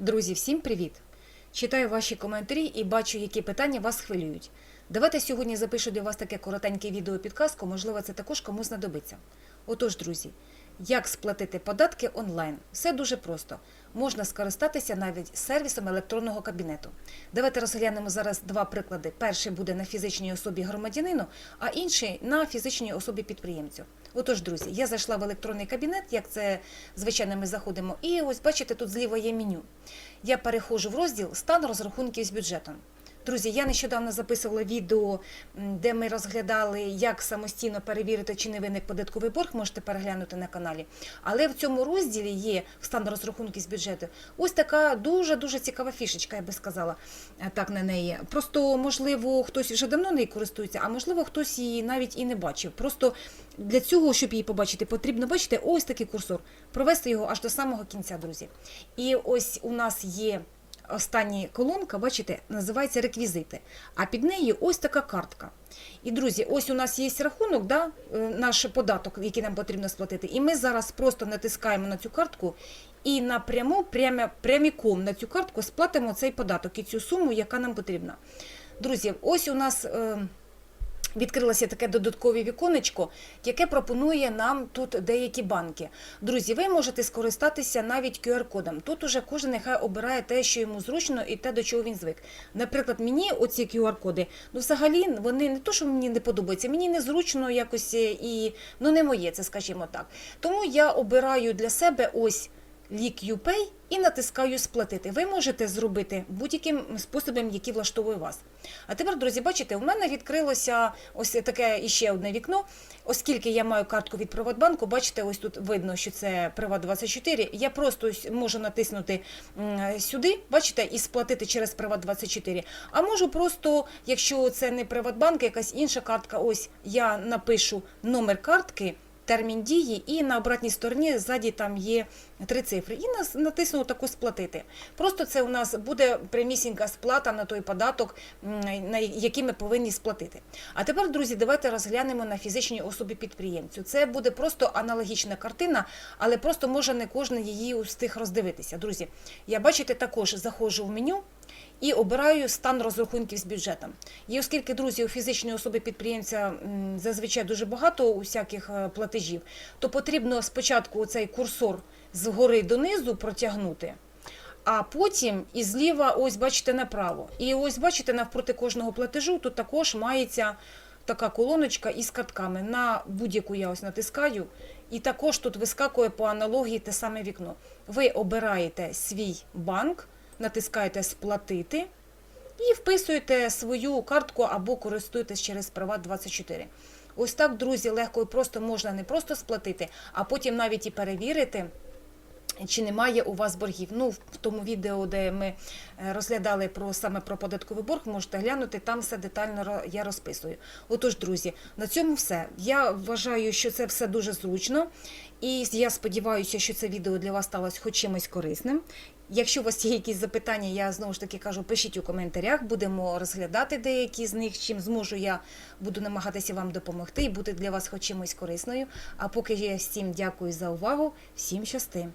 Друзі, всім привіт! Читаю ваші коментарі і бачу, які питання вас хвилюють. Давайте сьогодні запишу для вас таке коротеньке відео підказку, можливо, це також комусь знадобиться. Отож, друзі, як сплатити податки онлайн? Все дуже просто. Можна скористатися навіть сервісом електронного кабінету. Давайте розглянемо зараз два приклади. Перший буде на фізичній особі громадянину, а інший на фізичній особі підприємцю. Отож, друзі, я зайшла в електронний кабінет, як це звичайно ми заходимо, і ось бачите, тут зліва є меню. Я переходжу в розділ стан розрахунків з бюджетом. Друзі, я нещодавно записувала відео, де ми розглядали, як самостійно перевірити, чи не виник податковий борг, можете переглянути на каналі. Але в цьому розділі є стан розрахунків з бюджету ось така дуже дуже цікава фішечка, я би сказала е, так на неї. Просто можливо хтось вже давно нею користується, а можливо хтось її навіть і не бачив. Просто для цього, щоб її побачити, потрібно бачити ось такий курсор, провести його аж до самого кінця, друзі. І ось у нас є остання колонка, бачите, називається реквізити. А під нею ось така картка. І, друзі, ось у нас є рахунок, да, е, наш податок, який нам потрібно сплатити. І ми зараз просто натискаємо на цю картку і напряму, прямо, пряміком на цю картку сплатимо цей податок і цю суму, яка нам потрібна. Друзі, ось у нас. Е, Відкрилося таке додаткове віконечко, яке пропонує нам тут деякі банки. Друзі, ви можете скористатися навіть QR-кодом. Тут уже кожен нехай обирає те, що йому зручно, і те, до чого він звик. Наприклад, мені оці QR-коди, ну взагалі вони не то, що мені не подобаються, мені незручно якось е, і ну не моє, це скажімо так. Тому я обираю для себе ось. Лік UPay і натискаю сплатити. Ви можете зробити будь-яким способом, який влаштовує вас. А тепер, друзі, бачите, у мене відкрилося ось таке іще одне вікно. Оскільки я маю картку від Приватбанку, бачите, ось тут видно, що це Приват24. Я просто можу натиснути сюди, бачите, і сплатити через Приват24. А можу просто, якщо це не Приватбанк, якась інша картка, ось я напишу номер картки термін дії, і на обратній стороні ззаді там є три цифри. І нас натисну таку сплатити. Просто це у нас буде прямісінька сплата на той податок, на який ми повинні сплатити. А тепер, друзі, давайте розглянемо на фізичній особі підприємцю. Це буде просто аналогічна картина, але просто може не кожен її встиг роздивитися. Друзі, я бачите, також заходжу в меню. І обираю стан розрахунків з бюджетом. І оскільки, друзі, у фізичної особи підприємця зазвичай дуже багато усяких е, платежів, то потрібно спочатку цей курсор згори донизу протягнути, а потім і зліва, ось бачите, направо. І ось бачите, навпроти кожного платежу тут також мається така колоночка із картками. На будь-яку я ось натискаю, і також тут вискакує по аналогії те саме вікно. Ви обираєте свій банк натискаєте сплатити і вписуєте свою картку або користуєтесь через Приват 24. Ось так, друзі, легко і просто можна не просто сплатити, а потім навіть і перевірити. Чи немає у вас боргів? Ну, в тому відео, де ми е, розглядали про саме про податковий борг, можете глянути, там все детально я розписую. Отож, друзі, на цьому все. Я вважаю, що це все дуже зручно, і я сподіваюся, що це відео для вас сталося хоч чимось корисним. Якщо у вас є якісь запитання, я знову ж таки кажу, пишіть у коментарях, будемо розглядати деякі з них. Чим зможу, я буду намагатися вам допомогти і бути для вас хоч чимось корисною. А поки я всім дякую за увагу, всім щасти.